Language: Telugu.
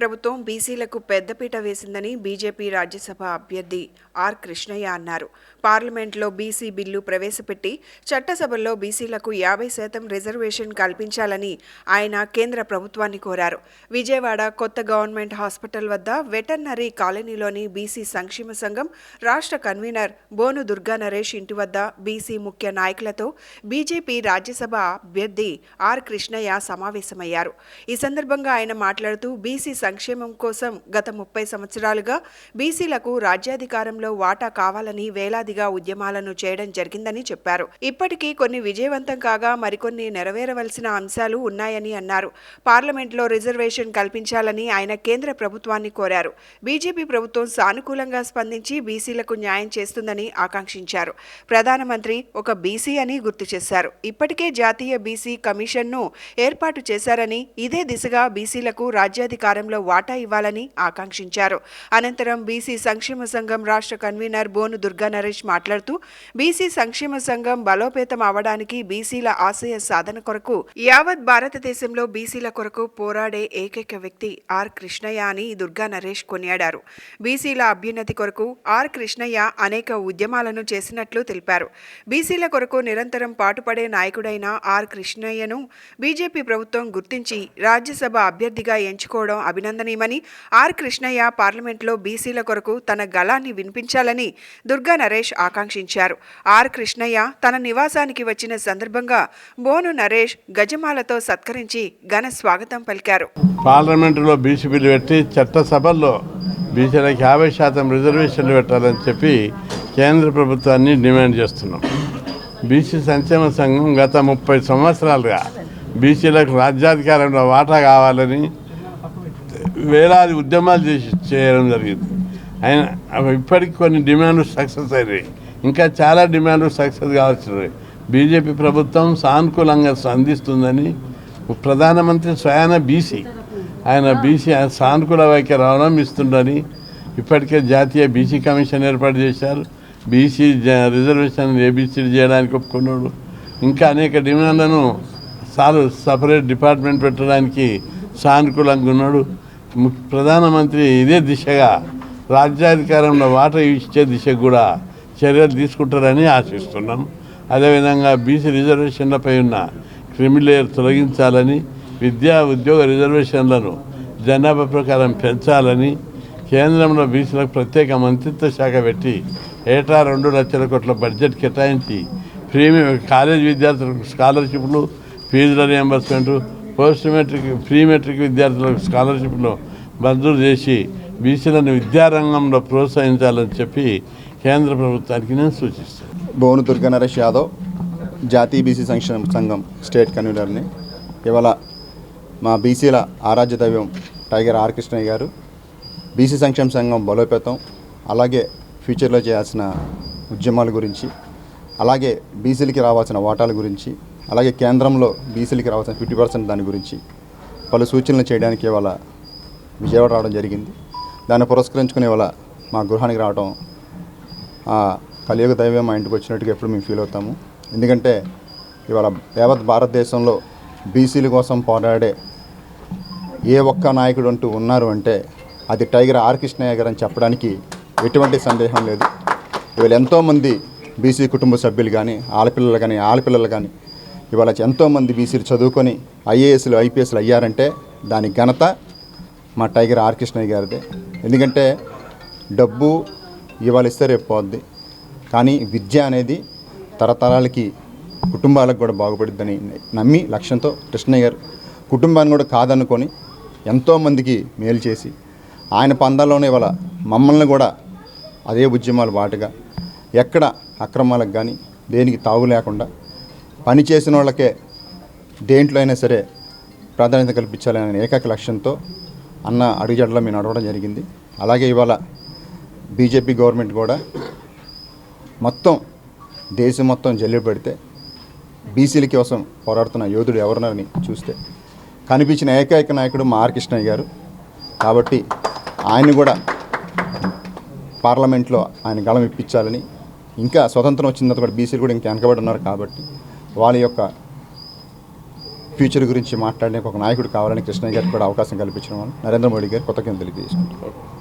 ప్రభుత్వం బీసీలకు పెద్దపీట వేసిందని బీజేపీ రాజ్యసభ అభ్యర్థి ఆర్ కృష్ణయ్య అన్నారు. పార్లమెంట్లో బీసీ బిల్లు ప్రవేశపెట్టి చట్టసభల్లో బీసీలకు యాభై శాతం రిజర్వేషన్ కల్పించాలని ఆయన కేంద్ర ప్రభుత్వాన్ని కోరారు. విజయవాడ కొత్త గవర్నమెంట్ హాస్పిటల్ వద్ద వెటర్నరీ కాలనీలోని బీసీ సంక్షేమ సంఘం రాష్ట్ర కన్వీనర్ బోను దుర్గా నరేష్ ఇంటి వద్ద బీసీ ముఖ్య నాయకులతో బీజేపీ రాజ్యసభ అభ్యర్థి ఆర్ కృష్ణయ్య సమావేశమయ్యారు. ఈ సందర్భంగా ఆయన మాట్లాడుతూ బీసీ సంక్షేమం కోసం గత ముప్పై సంవత్సరాలుగా బీసీలకు రాజ్యాధికారంలో వాటా కావాలని వేలాదిగా ఉద్యమాలను చేయడం జరిగిందని చెప్పారు. ఇప్పటికీ కొన్ని విజయవంతం కాగా మరికొన్ని నెరవేరవలసిన అంశాలు ఉన్నాయని అన్నారు. పార్లమెంట్లో రిజర్వేషన్ కల్పించాలని ఆయన కేంద్ర ప్రభుత్వాన్ని కోరారు. బీజేపీ ప్రభుత్వం సానుకూలంగా స్పందించి బీసీలకు న్యాయం చేస్తుందని ఆకాంక్షించారు. ప్రధానమంత్రి ఒక బీసీ అని గుర్తు చేశారు. ఇప్పటికే జాతీయ బీసీ కమిషన్ను ఏర్పాటు చేశారని ఇదే దిశగా బీసీలకు రాజ్యాధికారంలో వాటా ఇవ్వాలని ఆకాంక్షించారు. అనంతరం బీసీ సంక్షేమ సంఘం రాష్ట్ర కన్వీనర్ బోను దుర్గా నరేష్ మాట్లాడుతూ బీసీ సంక్షేమ సంఘం బలోపేతం అవడానికి బీసీల ఆశయ సాధన కొరకు యావత్ భారతదేశంలో బీసీల కొరకు పోరాడే ఏకైక వ్యక్తి ఆర్ కృష్ణయ్య అని దుర్గా నరేష్ కొనియాడారు. బీసీల అభ్యున్నతి కొరకు ఆర్ కృష్ణయ్య అనేక ఉద్యమాలను చేసినట్లు తెలిపారు. బీసీల కొరకు నిరంతరం పాటుపడే నాయకుడైన ఆర్ కృష్ణయ్యను బీజేపీ ప్రభుత్వం గుర్తించి రాజ్యసభ అభ్యర్థిగా ఎంచుకోవడం అభినందనీయమని ఆర్ కృష్ణయ్య పార్లమెంట్లో బీసీల కొరకు తన గళాన్ని వినిపించాలని దుర్గా నరేష్ ఆకాంక్షించారు. ఆర్ కృష్ణయ్య తన నివాసానికి వచ్చిన సందర్భంగా బోను నరేష్ గజమాలతో సత్కరించి ఘన స్వాగతం పలికారు. పార్లమెంటులో బీసీ బిల్లు పెట్టి చట్టసభల్లో బీసీలకు యాభై శాతం రిజర్వేషన్లు పెట్టాలని చెప్పి కేంద్ర ప్రభుత్వాన్ని డిమాండ్ చేస్తున్నాం. బీసీ సంక్షేమ సంఘం గత ముప్పై సంవత్సరాలుగా బీసీలకు రాజ్యాధికారంలో వాటా కావాలని వేలాది ఉద్యమాలు చేసి చేయడం జరిగింది. ఆయన ఇప్పటికి కొన్ని డిమాండ్లు సక్సెస్ అయినాయి. ఇంకా చాలా డిమాండ్లు సక్సెస్ కావాల్సినవి. బీజేపీ ప్రభుత్వం సానుకూలంగా స్పందిస్తుందని ప్రధానమంత్రి స్వయాన బీసీ ఆయన బీసీ సానుకూల వైఖరి అవలంబిస్తుందని ఇప్పటికే జాతీయ బీసీ కమిషన్ ఏర్పాటు చేశారు. బీసీ రిజర్వేషన్ ఏబీసీ చేయడానికి ఒప్పుకున్నాడు. ఇంకా అనేక డిమాండ్లను సార్ సపరేట్ డిపార్ట్మెంట్ పెట్టడానికి సానుకూలంగా ఉన్నాడు. ప్రధానమంత్రి ఇదే దిశగా రాజ్యాధికారంలో వాటర్ ఇచ్చే దిశకు కూడా చర్యలు తీసుకుంటారని ఆశిస్తున్నాం అదేవిధంగా బీసీ రిజర్వేషన్లపై ఉన్న క్రిమిలేయర్ తొలగించాలని విద్యా ఉద్యోగ రిజర్వేషన్లను జనాభా ప్రకారం పెంచాలని కేంద్రంలో బీసీలకు ప్రత్యేక మంత్రిత్వ శాఖ పెట్టి ఏటా రెండు లక్షల కోట్ల బడ్జెట్ కేటాయించి ప్రీమియం కాలేజ్ విద్యార్థులకు స్కాలర్షిప్లు ఫీజుల reimbursement post matric pre matric విద్యార్థులకు స్కాలర్షిప్లు మంజూరు చేసి బీసీలను విద్యారంగంలో ప్రోత్సహించాలని చెప్పి కేంద్ర ప్రభుత్వానికి నేను సూచిస్తాను. భువన దుర్గ నరేష్ యాదవ్ జాతీయ బీసీ సంక్షేమ సంఘం స్టేట్ కన్వీనర్ని ఇవాళ మా బీసీల ఆరాధ్య దైవం టైగర్ ఆర్ కృష్ణయ్య గారు బీసీ సంక్షేమ సంఘం బలోపేతం అలాగే ఫ్యూచర్లో చేయాల్సిన ఉద్యమాల గురించి అలాగే బీసీలకి రావాల్సిన వాటాల గురించి అలాగే కేంద్రంలో బీసీలకి రావాల్సిన ఫిఫ్టీ పర్సెంట్ దాని గురించి పలు సూచనలు చేయడానికి ఇవాళ విజయవాడ రావడం జరిగింది. దాన్ని పురస్కరించుకుని ఇవాళ మా గృహానికి రావడం ఆ కలియుగ దైవం మా ఇంటికి వచ్చినట్టుగా ఎప్పుడు మేము ఫీల్ అవుతాము. ఎందుకంటే ఇవాళ యావత్ భారతదేశంలో బీసీల కోసం పోరాడే ఏ ఒక్క నాయకుడు అంటూ ఉన్నారు అంటే అది టైగర్ ఆర్ కృష్ణయ్య గారు అని చెప్పడానికి ఎటువంటి సందేహం లేదు. ఇవాళ ఎంతోమంది బీసీ కుటుంబ సభ్యులు కానీ ఆడపిల్లలు కానీ ఆడపిల్లలు కానీ ఇవాళ ఎంతోమంది బీసీలు చదువుకొని ఐఏఎస్లు ఐపీఎస్లు అయ్యారంటే దాని ఘనత మా టైగర్ ఆర్ కృష్ణయ్య గారిదే. ఎందుకంటే డబ్బు ఇవాళ ఇస్తే రేపు పోద్ది. కానీ విద్య అనేది తరతరాలకి కుటుంబాలకు కూడా బాగుపడుద్దని నమ్మి లక్ష్యంతో కృష్ణయ్య గారు కుటుంబాన్ని కూడా కాదనుకొని ఎంతోమందికి మేలు చేసి ఆయన పందాల్లోనే ఇవాళ మమ్మల్ని కూడా అదే ఉద్యమాలు బాటుగా ఎక్కడ అక్రమాలకు కానీ దేనికి తావు లేకుండా పని చేసిన వాళ్ళకే దేంట్లో అయినా సరే ప్రాధాన్యత కల్పించాలనే ఏకైక లక్ష్యంతో అన్న అడుగుజాడలో మేము నడవడం జరిగింది. అలాగే ఇవాళ బీజేపీ గవర్నమెంట్ కూడా మొత్తం దేశం మొత్తం జల్లు పెడితే బీసీల కోసం పోరాడుతున్న యోధుడు ఎవరున్నారని చూస్తే కనిపించిన ఏకైక నాయకుడు మా ఆర్ గారు. కాబట్టి ఆయన కూడా పార్లమెంట్లో ఆయన గళం ఇప్పించాలని ఇంకా స్వతంత్రం వచ్చిన తర్వాత కూడా బీసీలు కూడా ఇంకా వెనకబడి ఉన్నారు కాబట్టి వాళ్ళ యొక్క ఫ్యూచర్ గురించి మాట్లాడడానికి ఒక నాయకుడు కావాలని కృష్ణయ్య గారికి కూడా అవకాశం కల్పించడం వల్ల నరేంద్ర మోడీ గారు కొత్త కింద తెలియజేసుకుంటారు